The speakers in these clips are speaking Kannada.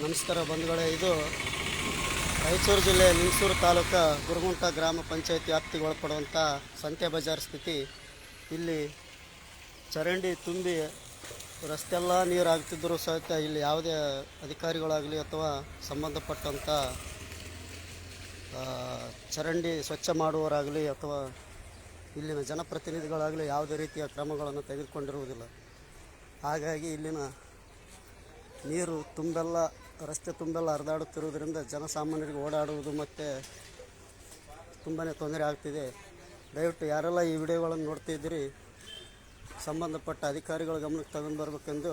ನಮಸ್ಕಾರ ಬಂಧುಗಳೇ, ಇದು ರಾಯಚೂರು ಜಿಲ್ಲೆ ಲಿಂಗಸೂರು ತಾಲೂಕು ಗುರುಗುಂಟ ಗ್ರಾಮ ಪಂಚಾಯತಿ ವ್ಯಾಪ್ತಿಗೆ ಒಳಪಡುವಂಥ ಸಂತೆ ಬಜಾರ್ ಸ್ಥಿತಿ. ಇಲ್ಲಿ ಚರಂಡಿ ತುಂಬಿ ರಸ್ತೆಲ್ಲ ನೀರು ಆಗ್ತಿದ್ದರೂ ಸಹಿತ ಇಲ್ಲಿ ಯಾವುದೇ ಅಧಿಕಾರಿಗಳಾಗಲಿ ಅಥವಾ ಸಂಬಂಧಪಟ್ಟಂಥ ಚರಂಡಿ ಸ್ವಚ್ಛ ಮಾಡುವವರಾಗಲಿ ಅಥವಾ ಇಲ್ಲಿನ ಜನಪ್ರತಿನಿಧಿಗಳಾಗಲಿ ಯಾವುದೇ ರೀತಿಯ ಕ್ರಮಗಳನ್ನು ತೆಗೆದುಕೊಂಡಿರುವುದಿಲ್ಲ. ಹಾಗಾಗಿ ಇಲ್ಲಿನ ನೀರು ತುಂಬೆಲ್ಲ ರಸ್ತೆ ತುಂಬೆಲ್ಲ ಹರಿದಾಡುತ್ತಿರುವುದರಿಂದ ಜನಸಾಮಾನ್ಯರಿಗೆ ಓಡಾಡುವುದು ಮತ್ತು ತುಂಬಾ ತೊಂದರೆ ಆಗ್ತಿದೆ. ದಯವಿಟ್ಟು ಯಾರೆಲ್ಲ ಈ ವಿಡಿಯೋಗಳನ್ನು ನೋಡ್ತಿದ್ದೀರಿ ಸಂಬಂಧಪಟ್ಟ ಅಧಿಕಾರಿಗಳ ಗಮನಕ್ಕೆ ತಗೊಂಡು ಬರಬೇಕೆಂದು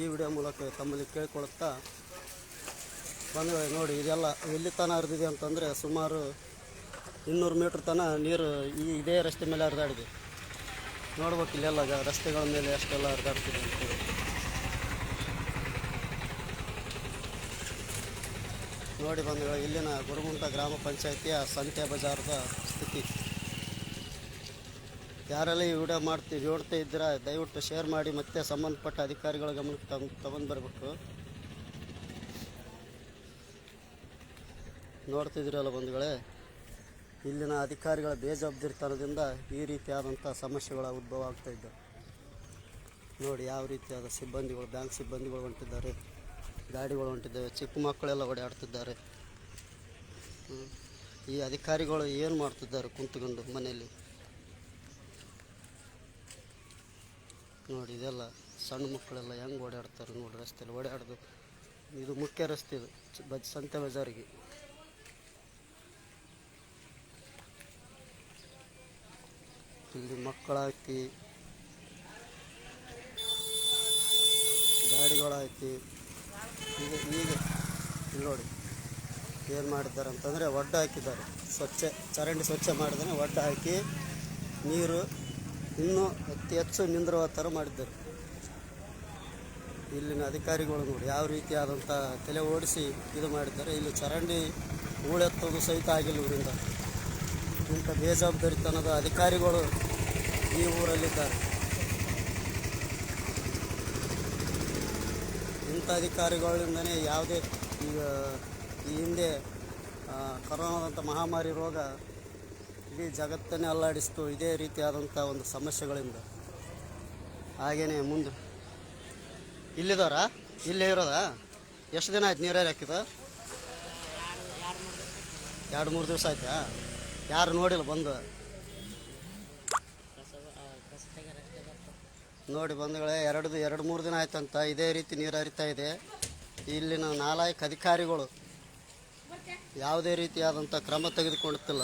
ಈ ವಿಡಿಯೋ ಮೂಲಕ ತಮ್ಮಲ್ಲಿ ಕೇಳಿಕೊಳ್ಳುತ್ತಾ ಬಂದು ನೋಡಿ, ಇದೆಲ್ಲ ಎಲ್ಲಿ ತನಕ ಹರಿದಿದೆ ಅಂತಂದರೆ ಸುಮಾರು ಇನ್ನೂರು ಮೀಟ್ರ್ ತನ ನೀರು ಈ ಇದೇ ರಸ್ತೆ ಮೇಲೆ ಹರಿದಾಡಿದೆ. ನೋಡ್ಬೇಕು ಇಲ್ಲೆಲ್ಲ ರಸ್ತೆಗಳ ಮೇಲೆ ಅಷ್ಟೆಲ್ಲ ಹರಿದಾಡ್ತಿದೆ ಅಂತೇಳಿ ನೋಡಿ ಬಂಧುಗಳು, ಇಲ್ಲಿನ ಗುರುಗುಂಟ ಗ್ರಾಮ ಪಂಚಾಯಿತಿಯ ಸಂತೆ ಬಜಾರದ ಸ್ಥಿತಿ. ಯಾರೆಲ್ಲ ಈ ವಿಡಿಯೋ ಮಾಡ್ತೀವಿ ನೋಡ್ತಾ ಇದ್ದೀರಾ, ದಯವಿಟ್ಟು ಶೇರ್ ಮಾಡಿ, ಮತ್ತೆ ಸಂಬಂಧಪಟ್ಟ ಅಧಿಕಾರಿಗಳ ಗಮನಕ್ಕೆ ತಗೊಂಡು ತಗೊಂಡು ಬರಬೇಕು. ನೋಡ್ತಿದ್ದೀರಲ್ಲ ಬಂಧುಗಳೇ, ಇಲ್ಲಿನ ಅಧಿಕಾರಿಗಳ ಬೇಜವಾಬ್ದಾರಿತನದಿಂದ ಈ ರೀತಿಯಾದಂಥ ಸಮಸ್ಯೆಗಳ ಉದ್ಭವ ಆಗ್ತಾ ಇದ್ದಾವೆ ನೋಡಿ, ಯಾವ ರೀತಿಯಾದ ಸಿಬ್ಬಂದಿಗಳು, ಬ್ಯಾಂಕ್ ಸಿಬ್ಬಂದಿಗಳು ಹೊಂಟಿದ್ದಾರೆ. ಗಾಡಿಗಳು ಹೊಂಟಿದ್ದಾವೆ. ಚಿಕ್ಕ ಮಕ್ಕಳೆಲ್ಲ ಓಡಾಡ್ತಿದ್ದಾರೆ. ಈ ಅಧಿಕಾರಿಗಳು ಏನು ಮಾಡ್ತಿದ್ದಾರೆ ಕುಂತ್ಕೊಂಡು ಮನೆಯಲ್ಲಿ? ನೋಡಿ, ಇದೆಲ್ಲ ಸಣ್ಣ ಮಕ್ಕಳೆಲ್ಲ ಹೆಂಗೆ ಓಡಾಡ್ತಾರೆ ನೋಡಿ ರಸ್ತೆಯಲ್ಲಿ ಓಡಾಡೋದು. ಇದು ಮುಖ್ಯ ರಸ್ತೆ ಇದು. ಬಜ್, ಸಂತೆ ಬಜಾರಿಗೆ. ಇಲ್ಲಿ ಮಕ್ಕಳಾಕಿ ಗಾಡಿಗಳಾಕಿ ಈಗ ಈಗ ಇಲ್ಲಿ ನೋಡಿ. ಏನು ಮಾಡಿದ್ದಾರೆ ಅಂತಂದರೆ ಒಡ್ಡ ಹಾಕಿದ್ದಾರೆ. ಸ್ವಚ್ಛ, ಚರಂಡಿ ಸ್ವಚ್ಛ ಮಾಡಿದ್ರೆ ಒಡ್ಡ ಹಾಕಿ ನೀರು, ಇನ್ನೂ ಅತಿ ಹೆಚ್ಚು ನಿಂದಿರುವ ಥರ ಮಾಡಿದ್ದಾರೆ. ಇಲ್ಲಿನ ಅಧಿಕಾರಿಗಳು ನೋಡಿ, ಯಾವ ರೀತಿಯಾದಂಥ ತಲೆ ಓಡಿಸಿ ಇದು ಮಾಡಿದ್ದಾರೆ. ಇಲ್ಲಿ ಚರಂಡಿ ಹೂಳೆತ್ತೋದು ಸಹಿತ ಆಗಿಲ್ಲ ಇವರಿಂದ ಇಂಥ ಬೇಜವಾಬ್ದಾರಿತನದ ಅಧಿಕಾರಿಗಳು ಈ ಊರಲ್ಲಿದ್ದಾರೆ. ಇಂಥ ಅಧಿಕಾರಿಗಳಿಂದನೇ ಯಾವುದೇ ಈಗ ಈ ಹಿಂದೆ ಕೊರೋನಾದಂಥ ಮಹಾಮಾರಿ ರೋಗ ಇಡೀ ಜಗತ್ತನ್ನೇ ಅಲ್ಲಾಡಿಸ್ತು ಇದೇ ರೀತಿಯಾದಂಥ ಒಂದು ಸಮಸ್ಯೆಗಳಿಂದ. ಹಾಗೇನೆ ಮುಂದೆ. ಇಲ್ಲಿದವರ? ಇಲ್ಲೇ ಇರೋದಾ? ಎಷ್ಟು ದಿನ ಆಯ್ತು ನೀರಾರಿ ಹಾಕಿದ ಎರಡು ಮೂರು ದಿವಸ ಆಯ್ತಾ? ಯಾರು ನೋಡಿಲ್ಲ ಬಂದು? ನೋಡಿ ಬಂಧುಗಳೇ ಎರಡು ಎರಡು ಮೂರು ದಿನ ಆಯ್ತಂತ. ಇದೇ ರೀತಿ ನೀರು ಹರಿತಾ ಇದೆ. ಇಲ್ಲಿನ ನಾಲ್ಕು ಅಧಿಕಾರಿಗಳು ಯಾವುದೇ ರೀತಿಯಾದಂಥ ಕ್ರಮ ತೆಗೆದುಕೊಳ್ಳುತ್ತಿಲ್ಲ.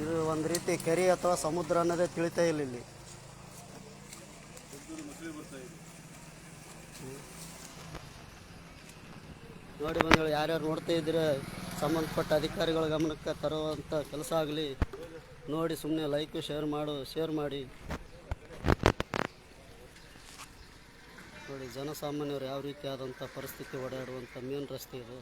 ಇದು ಒಂದು ರೀತಿ ಕೆರೆ ಅಥವಾ ಸಮುದ್ರ ಅನ್ನೋದೇ ತಿಳಿತಾ ಇಲ್ಲ ಇಲ್ಲಿ. ನೋಡಿ ಬಂಧುಗಳು, ಯಾರ್ಯಾರು ನೋಡ್ತಾ ಇದ್ರೆ ಸಂಬಂಧಪಟ್ಟ ಅಧಿಕಾರಿಗಳ ಗಮನಕ್ಕೆ ತರುವಂಥ ಕೆಲಸ ಆಗಲಿ. ನೋಡಿ ಸುಮ್ಮನೆ ಲೈಕ್ ಶೇರ್ ಮಾಡು ಶೇರ್ ಮಾಡಿ. ನೋಡಿ, ಜನಸಾಮಾನ್ಯರು ಯಾವ ರೀತಿಯಾದಂಥ ಪರಿಸ್ಥಿತಿ ಓಡಾಡುವಂಥ ಮೇನ್ ರಸ್ತೆ ಇದು.